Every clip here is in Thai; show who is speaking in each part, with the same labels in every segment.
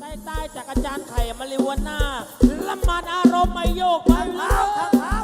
Speaker 1: ใต้ใต้จากอาจารย์ไข่มาริวนาละมันอารมณ์ไม่โยกไปเล
Speaker 2: เ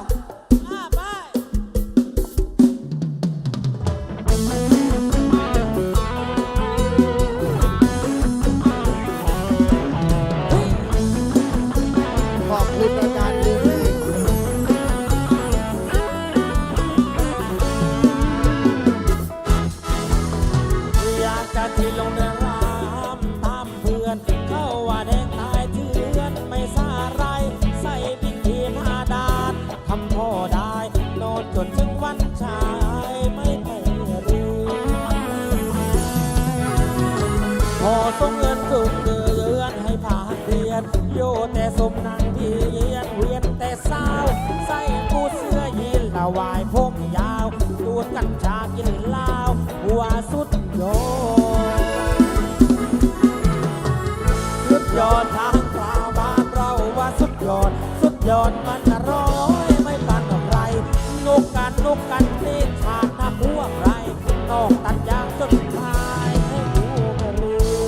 Speaker 2: ได้
Speaker 1: โนดจนถึงวันชายไม่ไปเรียนพอส่งเงินส่งเดือนให้ผ่านเดือนโยแต่สมนางเพียนเวียนแต่เศร้าใส่กูเสื้อยีนละวายผมยาวดูดกัญชากินเหล้าหัวสุดยอดสุดยอดทางกล่าบ้านเราว่าสุดยอด สุดยอดมันร่อย กันสิหากถ้าพวกไรต้องตัดยางจนทายให้ดูไม่รู้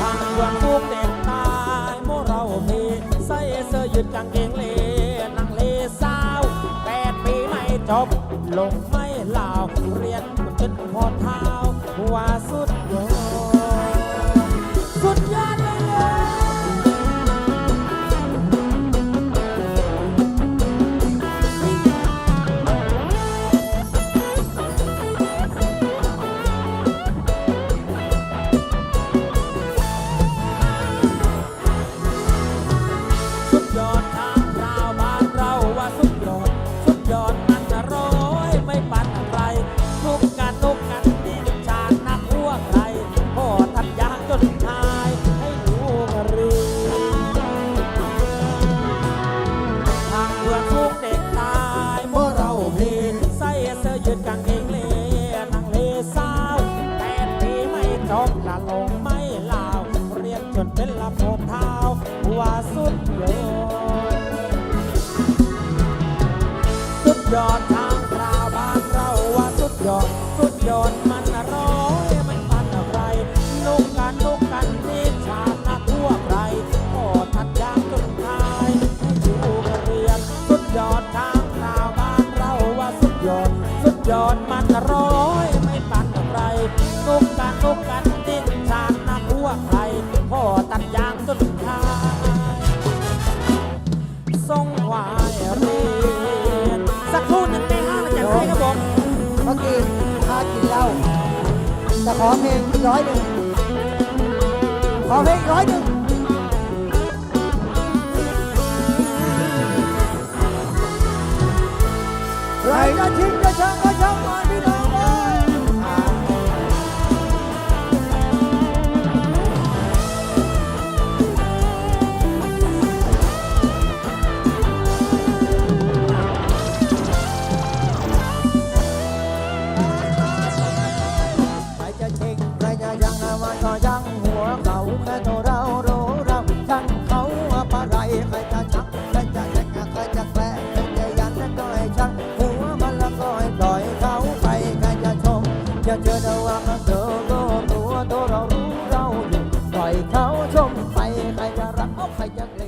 Speaker 1: ทางเมืองทุกเด็กตายโมเรามีใส่เสื้อยืดกางเกงเลนังเลสาวแปดปีไม่จบ ลงไม่ลาวเรียน จนเป็นละโพเท้าว่าสุดยอดสุดยอดทางคราวบ้านเราว่าสุดยอด สุดยอดมันร่อยมันปันอะไรนุกกันนุกกันนี่ชาตินักทั่วใครก็ทัดยางจนทายให้อยู่กันเรียนสุดยอดทางคราวบ้านเราว่าสุดยอด สุดยอดมันร่อยไม่ปันอะไรนุกกันนุกกัน ขอเพลงร้อยหนึ่งขอเพลงร้อยหนึ่งใครจะทิ้งจะชัก ว่ามา
Speaker 2: เจอก็ตัวตัวเรารู้เราอยู่ปเขาชมไปใครจะรักเอาใครจะเกลี